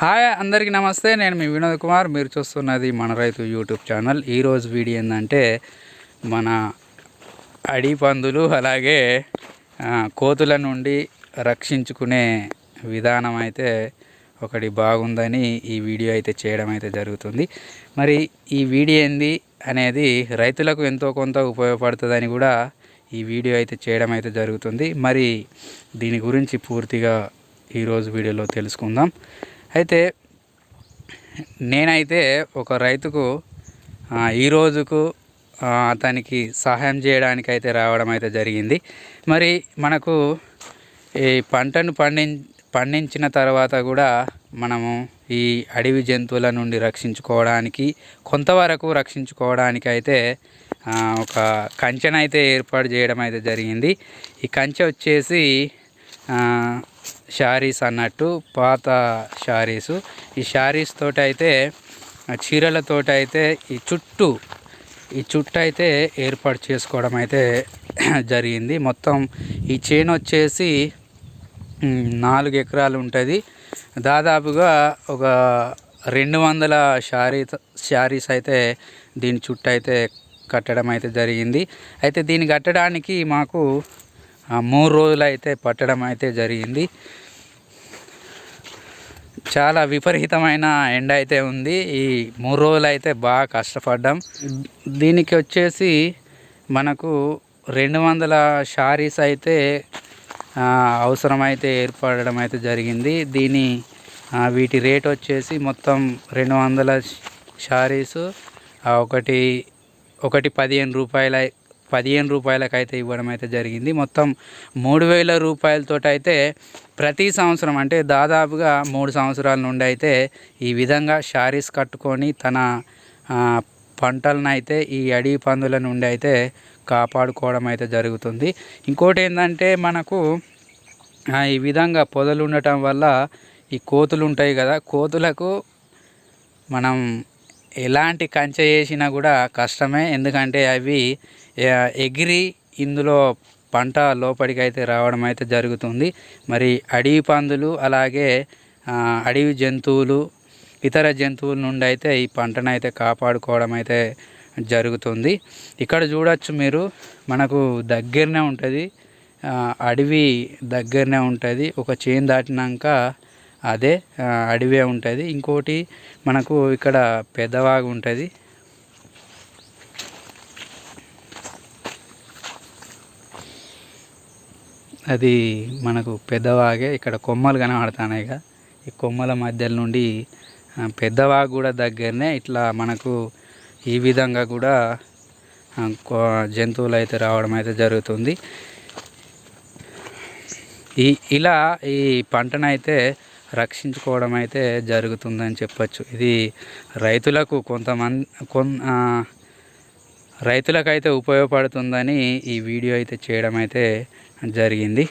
Hi అందరికీ నమస్తే. నేను మీ వినోద్ కుమార్. మీరు చూస్తున్నది మన రైతు యూట్యూబ్ ఛానల్. ఈరోజు వీడియో ఏంటంటే మన అడి పందులు అలాగే కోతుల నుండి రక్షించుకునే విధానం అయితే ఒకటి బాగుందని ఈ వీడియో అయితే చేయడం అయితే జరుగుతుంది. మరి ఈ వీడియో ఏంది అనేది రైతులకు ఎంతో కొంత ఉపయోగపడుతుందని కూడా ఈ వీడియో అయితే చేయడం అయితే జరుగుతుంది. మరి దీని గురించి పూర్తిగా ఈరోజు వీడియోలో తెలుసుకుందాం. అయితే నేనైతే ఒక రైతుకు ఈ రోజుకు అతనికి సహాయం చేయడానికి అయితే రావడం అయితే జరిగింది. మరి మనకు ఈ పంటను పండి పండించిన తర్వాత కూడా మనము ఈ అడవి జంతువుల నుండి రక్షించుకోవడానికి కొంతవరకు రక్షించుకోవడానికి అయితే ఒక కంచెనైతే ఏర్పాటు చేయడం అయితే జరిగింది. ఈ కంచె వచ్చేసి శారీస్ అన్నట్టు పాత శారీసు. ఈ శారీస్ తోటి అయితే చీరలతోటి అయితే ఈ చుట్టూ ఈ చుట్టూ అయితే ఏర్పాటు చేసుకోవడం అయితే జరిగింది. మొత్తం ఈ చేను వచ్చేసి నాలుగు ఎకరాలు ఉంటుంది. దాదాపుగా ఒక రెండు వందల శారీ శారీస్ అయితే దీని చుట్టూ అయితే కట్టడం అయితే జరిగింది. అయితే దీన్ని కట్టడానికి మాకు మూడు రోజులు అయితే పట్టడం అయితే జరిగింది. చాలా విపరీతమైన ఎండ అయితే ఉంది. ఈ మూడు రోజులు అయితే బాగా కష్టపడ్డాం. దీనికి వచ్చేసి మనకు రెండు వందల షారీస్ అయితే అవసరమైతే ఏర్పడడం అయితే జరిగింది. దీని వీటి రేట్ వచ్చేసి మొత్తం రెండు వందల షారీస్ ఒకటి ఒకటి పదిహేను రూపాయల పదిహేను రూపాయలకు అయితే ఇవ్వడం అయితే జరిగింది. మొత్తం మూడు వేల రూపాయలతో అయితే ప్రతి సంవత్సరం అంటే దాదాపుగా మూడు సంవత్సరాల నుండి అయితే ఈ విధంగా శారీస్ కట్టుకొని తన పంటలను అయితే ఈ అడవి పందుల నుండి అయితే కాపాడుకోవడం అయితే జరుగుతుంది. ఇంకోటి ఏంటంటే మనకు ఈ విధంగా పొదలు ఉండటం వల్ల ఈ కోతులు ఉంటాయి కదా కోతులకు మనం ఎలాంటి కంచె చేసినా కూడా కష్టమే. ఎందుకంటే అవి ఎగిరి ఇందులో పంట లోపలికి అయితే రావడం అయితే జరుగుతుంది. మరి అడవి పందులు అలాగే అడవి జంతువులు ఇతర జంతువుల నుండి అయితే ఈ పంటను అయితే కాపాడుకోవడం అయితే జరుగుతుంది. ఇక్కడ చూడొచ్చు మీరు మనకు దగ్గరనే ఉంటుంది అడవి దగ్గరనే ఉంటుంది ఒక చేను దాటినాక అదే అడవే ఉంటుంది. ఇంకోటి మనకు ఇక్కడ పెద్దవాగు ఉంటుంది అది మనకు పెద్దవాగే ఇక్కడ కొమ్మలు కనబడుతున్నాయి ఈ కొమ్మల మధ్య నుండి పెద్దవాగు కూడా దగ్గరనే ఇట్లా మనకు ఈ విధంగా కూడా జంతువులు అయితే రావడం అయితే జరుగుతుంది. ఈ ఇలా ఈ పంటనైతే రక్షించుకోవడం అయితే జరుగుతుందని చెప్పచ్చు. ఇది రైతులకు కొంతమంది కొన్ రైతులకైతే ఉపయోగపడుతుందని ఈ వీడియో అయితే చేయడం అయితే జరిగింది.